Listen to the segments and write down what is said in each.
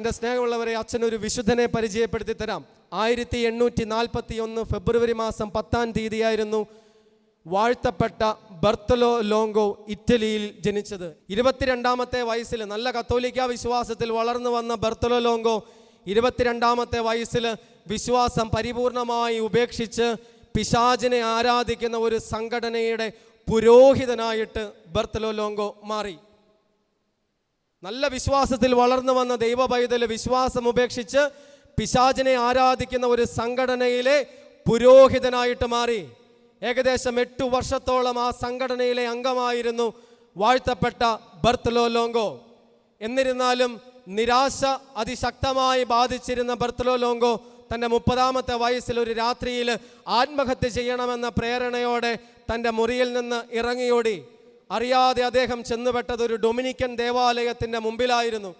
എന്റെ സ്നേഹമുള്ളവരെ അച്ഛൻ ഒരു വിശുദ്ധനെ പരിചയപ്പെടുത്തി തരാം. ആയിരത്തി എണ്ണൂറ്റി നാൽപ്പത്തി ഒന്ന് ഫെബ്രുവരി മാസം പത്താം തീയതിയായിരുന്നു വാഴ്ത്തപ്പെട്ട ബർത്തലോ ലോങ്കോ ഇറ്റലിയിൽ ജനിച്ചത്. ഇരുപത്തിരണ്ടാമത്തെ വയസ്സിൽ നല്ല കത്തോലിക്ക വിശ്വാസത്തിൽ വളർന്നു വന്ന ബർത്തലോ ലോങ്കോ ഇരുപത്തിരണ്ടാമത്തെ വയസ്സിൽ വിശ്വാസം പരിപൂർണമായി ഉപേക്ഷിച്ച് പിശാചിനെ ആരാധിക്കുന്ന ഒരു സംഘടനയുടെ പുരോഹിതനായിട്ട് ബർത്തലോ ലോങ്കോ മാറി. നല്ല വിശ്വാസത്തിൽ വളർന്നു വന്ന ദൈവ വിശ്വാസം ഉപേക്ഷിച്ച് പിശാചിനെ ആരാധിക്കുന്ന ഒരു സംഘടനയിലെ പുരോഹിതനായിട്ട് മാറി. ഏകദേശം എട്ടു വർഷത്തോളം ആ സംഘടനയിലെ അംഗമായിരുന്നു വാഴ്ത്തപ്പെട്ട ബർത്തലോ ലോങ്കോ. എന്നിരുന്നാലും നിരാശ അതിശക്തമായി ബാധിച്ചിരുന്ന ബർത്തലോ ലോങ്കോ തന്റെ മുപ്പതാമത്തെ വയസ്സിൽ ഒരു രാത്രിയിൽ ആത്മഹത്യ ചെയ്യണമെന്ന പ്രേരണയോടെ തന്റെ മുറിയിൽ നിന്ന് ഇറങ്ങിയോടി. അറിയാതെ അദ്ദേഹം ചെന്നുപെട്ടത് ഒരു ഡൊമിനിക്കൻ ദേവാലയത്തിന്റെ മുമ്പിലായിരുന്നു.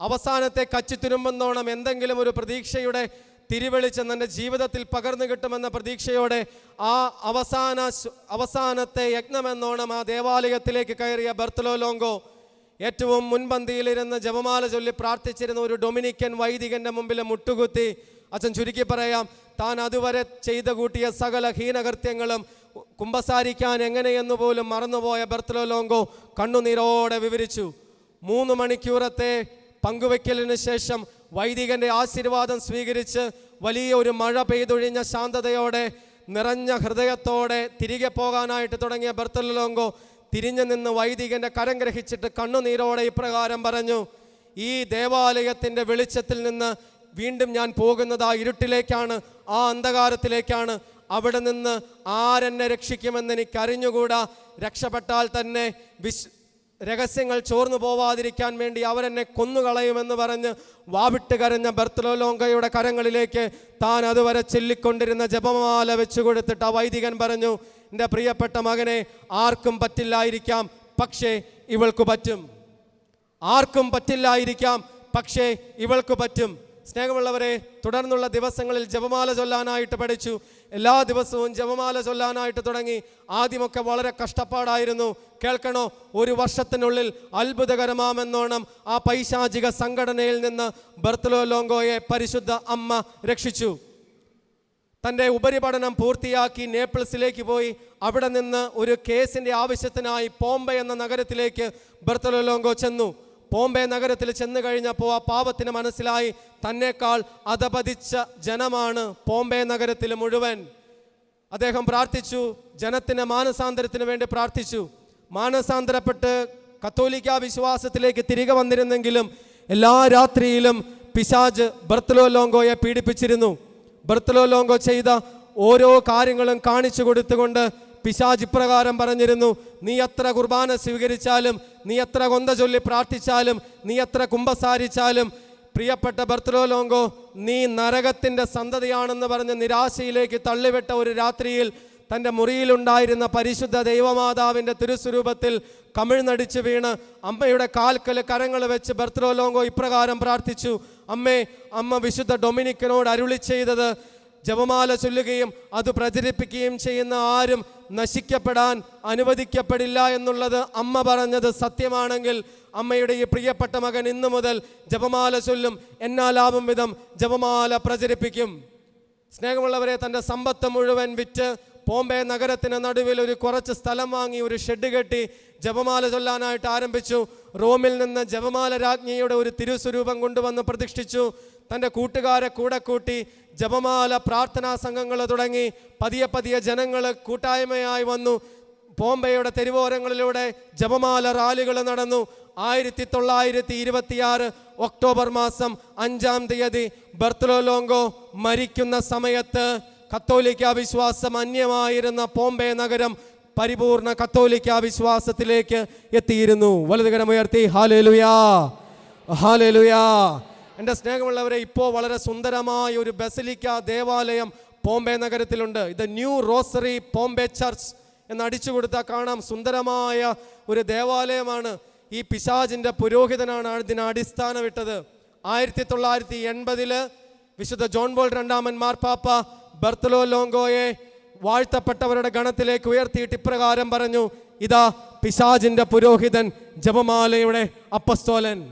അവസാനത്തെ കച്ചിത്തുരുമ്പെന്നോണം എന്തെങ്കിലും ഒരു പ്രതീക്ഷയുടെ തിരിവെളിച്ചം തന്റെ ജീവിതത്തിൽ പകർന്നു കിട്ടുമെന്ന പ്രതീക്ഷയോടെ ആ അവസാന അവസാനത്തെ യജ്ഞമെന്നോണം ആ ദേവാലയത്തിലേക്ക് കയറിയ ബർത്തലോ ലോങ്കോ ഏറ്റവും മുൻപന്തിയിലിരുന്ന് ജപമാല ചൊല്ലി പ്രാർത്ഥിച്ചിരുന്ന ഒരു ഡൊമിനിക്കൻ വൈദികന്റെ മുമ്പിൽ മുട്ടുകുത്തി അച്ഛൻ ചുരുക്കി പറയാം താൻ അതുവരെ ചെയ്ത കൂട്ടിയ സകല ഹീനകൃത്യങ്ങളും കുമ്പസാരിക്കാൻ എങ്ങനെയെന്ന് പോലും മറന്നുപോയ ബർത്തലോ ലോങ്കോ കണ്ണുനീരോടെ വിവരിച്ചു. മൂന്ന് മണിക്കൂറത്തെ പങ്കുവെക്കലിന് ശേഷം വൈദികന്റെ ആശീർവാദം സ്വീകരിച്ച് വലിയ ഒരു മഴ പെയ്തൊഴിഞ്ഞ ശാന്തതയോടെ നിറഞ്ഞ ഹൃദയത്തോടെ തിരികെ പോകാനായിട്ട് തുടങ്ങിയ ബർത്തലോങ്കോ തിരിഞ്ഞു നിന്ന് വൈദികന്റെ കരം ഗ്രഹിച്ചിട്ട് കണ്ണുനീരോടെ ഇപ്രകാരം പറഞ്ഞു ഈ ദേവാലയത്തിന്റെ വെളിച്ചത്തിൽ നിന്ന് വീണ്ടും ഞാൻ പോകുന്നത് ആ ഇരുട്ടിലേക്കാണ് ആ അന്ധകാരത്തിലേക്കാണ്. അവിടെ നിന്ന് ആരെന്നെ രക്ഷിക്കുമെന്ന് എനിക്ക് അറിഞ്ഞുകൂടാ രക്ഷപ്പെട്ടാൽ തന്നെ വിശ് രഹസ്യങ്ങൾ ചോർന്നു പോവാതിരിക്കാൻ വേണ്ടി അവരെന്നെ കൊന്നുകളയുമെന്ന് പറഞ്ഞ് വാവിട്ട് കരഞ്ഞ ബർത്തലോലോങ്കയുടെ കരങ്ങളിലേക്ക് താൻ അതുവരെ ചൊല്ലിക്കൊണ്ടിരുന്ന ജപമാല വെച്ചു കൊടുത്തിട്ട് ആ വൈദികൻ പറഞ്ഞു എന്റെ പ്രിയപ്പെട്ട മകനെ ആർക്കും പറ്റില്ലായിരിക്കാം പക്ഷേ ഇവൾക്ക് പറ്റും. ആർക്കും പറ്റില്ലായിരിക്കാം പക്ഷേ ഇവൾക്ക് പറ്റും. സ്നേഹമുള്ളവരെ തുടർന്നുള്ള ദിവസങ്ങളിൽ ജപമാല ചൊല്ലാനായിട്ട് പഠിച്ചു. എല്ലാ ദിവസവും ജപമാല ചൊല്ലാനായിട്ട് തുടങ്ങി. ആദ്യമൊക്കെ വളരെ കഷ്ടപ്പാടായിരുന്നു. കേൾക്കണോ? ഒരു വർഷത്തിനുള്ളിൽ അത്ഭുതകരമാമെന്നോണം ആ പൈശാചിക സംഘടനയിൽ നിന്ന് ബർത്തലോ ലോങ്കോയെ പരിശുദ്ധ അമ്മ രക്ഷിച്ചു. തന്റെ ഉപരിപഠനം പൂർത്തിയാക്കി നേപ്പിൾസിലേക്ക് പോയി. അവിടെ നിന്ന് ഒരു കേസിന്റെ ആവശ്യത്തിനായി പോംബെ എന്ന നഗരത്തിലേക്ക് ബർത്തലോ ലോങ്കോ ചെന്നു. പോംബെ നഗരത്തിൽ ചെന്ന് കഴിഞ്ഞപ്പോൾ ആ പാപത്തിന് മനസ്സിലായി. തന്നെക്കാൾ അധപതിച്ച ജനമാണ് പോംബെ നഗരത്തിൽ മുഴുവൻ. അദ്ദേഹം പ്രാർത്ഥിച്ചു. ജനത്തിന് മാനസാന്തരത്തിന് വേണ്ടി പ്രാർത്ഥിച്ചു. മാനസാന്തരപ്പെട്ട് കത്തോലിക്ക വിശ്വാസത്തിലേക്ക് തിരികെ വന്നിരുന്നെങ്കിലും എല്ലാ രാത്രിയിലും പിശാജ് ബർത്തലോ ലോങ്കോയെ പീഡിപ്പിച്ചിരുന്നു. ബർത്തലോ ലോങ്കോ ചെയ്ത ഓരോ കാര്യങ്ങളും കാണിച്ചു കൊടുത്തുകൊണ്ട് പിശാജ് ഇപ്രകാരം പറഞ്ഞിരുന്നു നീ എത്ര കുർബാന സ്വീകരിച്ചാലും നീ എത്ര കൊന്ത ചൊല്ലി പ്രാർത്ഥിച്ചാലും നീ എത്ര കുംഭസാരിച്ചാലും പ്രിയപ്പെട്ട ബർത്തലോലോങ്കോ നീ നരകത്തിന്റെ സന്തതിയാണെന്ന് പറഞ്ഞ് നിരാശയിലേക്ക് തള്ളിവിട്ട ഒരു രാത്രിയിൽ തന്റെ മുറിയിലുണ്ടായിരുന്ന പരിശുദ്ധ ദൈവമാതാവിന്റെ തിരുസ്വരൂപത്തിൽ കമിഴ്ന്നടിച്ച് വീണ് അമ്മയുടെ കാൽക്കൽ കരങ്ങൾ വെച്ച് ബർത്തലോ ലോങ്കോ ഇപ്രകാരം പ്രാർത്ഥിച്ചു അമ്മേ അമ്മ വിശുദ്ധ ഡൊമിനിക്കനോട് അരുളി ചെയ്തത് ജപമാല ചൊല്ലുകയും അത് പ്രചരിപ്പിക്കുകയും ചെയ്യുന്ന ആരും നശിക്കപ്പെടാൻ അനുവദിക്കപ്പെടില്ല എന്നുള്ളത് അമ്മ പറഞ്ഞത് സത്യമാണെങ്കിൽ അമ്മയുടെ ഈ പ്രിയപ്പെട്ട മകൻ ഇന്നു മുതൽ ജപമാല ചൊല്ലും. എന്നാലാവും വിധം ജപമാല പ്രചരിപ്പിക്കും. സ്നേഹമുള്ളവരെ തന്റെ സമ്പത്ത് മുഴുവൻ വിറ്റ് ബോംബെ നഗരത്തിന് നടുവിൽ ഒരു കുറച്ച് സ്ഥലം വാങ്ങി ഒരു ഷെഡ് കെട്ടി ജപമാല ചൊല്ലാനായിട്ട് ആരംഭിച്ചു. റോമിൽ നിന്ന് ജപമാല രാജ്ഞിയുടെ ഒരു തിരുസ്വരൂപം കൊണ്ടുവന്ന് പ്രതിഷ്ഠിച്ചു. തന്റെ കൂട്ടുകാരെ കൂടെ കൂട്ടി ജപമാല പ്രാർത്ഥനാ സംഘങ്ങൾ തുടങ്ങി പതിയെ പതിയെ ജനങ്ങൾ കൂട്ടായ്മയായി വന്നു. ബോംബെയുടെ തെരുവോരങ്ങളിലൂടെ ജപമാല റാലികൾ നടന്നു. ആയിരത്തി തൊള്ളായിരത്തി ഇരുപത്തിയാറ് ഒക്ടോബർ മാസം അഞ്ചാം തീയതി ബർത്തലോലോങ്കോ മരിക്കുന്ന സമയത്ത് കത്തോലിക്ക വിശ്വാസം അന്യമായിരുന്ന ബോംബെ നഗരം പരിപൂർണ കത്തോലിക്ക വിശ്വാസത്തിലേക്ക് എത്തിയിരുന്നു. വലതുകരം ഉയർത്തി ഹാലേലുയാ! ഹാലേലുയാ! എന്റെ സ്നേഹമുള്ളവരെ ഇപ്പോൾ വളരെ സുന്ദരമായ ഒരു ബസലിക്ക ദേവാലയം പോംബെ നഗരത്തിലുണ്ട്. ഇത് ന്യൂ റോസറി പോംബെ ചർച്ച് എന്ന് അടിച്ചു കൊടുത്താൽ കാണാം. സുന്ദരമായ ഒരു ദേവാലയമാണ്. ഈ പിശാജിന്റെ പുരോഹിതനാണ് ഇതിന് അടിസ്ഥാനമിട്ടത്. ആയിരത്തി തൊള്ളായിരത്തി എൺപതിൽ വിശുദ്ധ ജോൺ ബോൾ രണ്ടാമൻ മാർപ്പാപ്പ ബർത്തലോ ലോങ്കോയെ വാഴ്ത്തപ്പെട്ടവരുടെ ഗണത്തിലേക്ക് ഉയർത്തിയിട്ട് ഇപ്രകാരം പറഞ്ഞു ഇതാ പിശാജിന്റെ പുരോഹിതൻ ജപമാലയുടെ അപ്പസ്തോലൻ.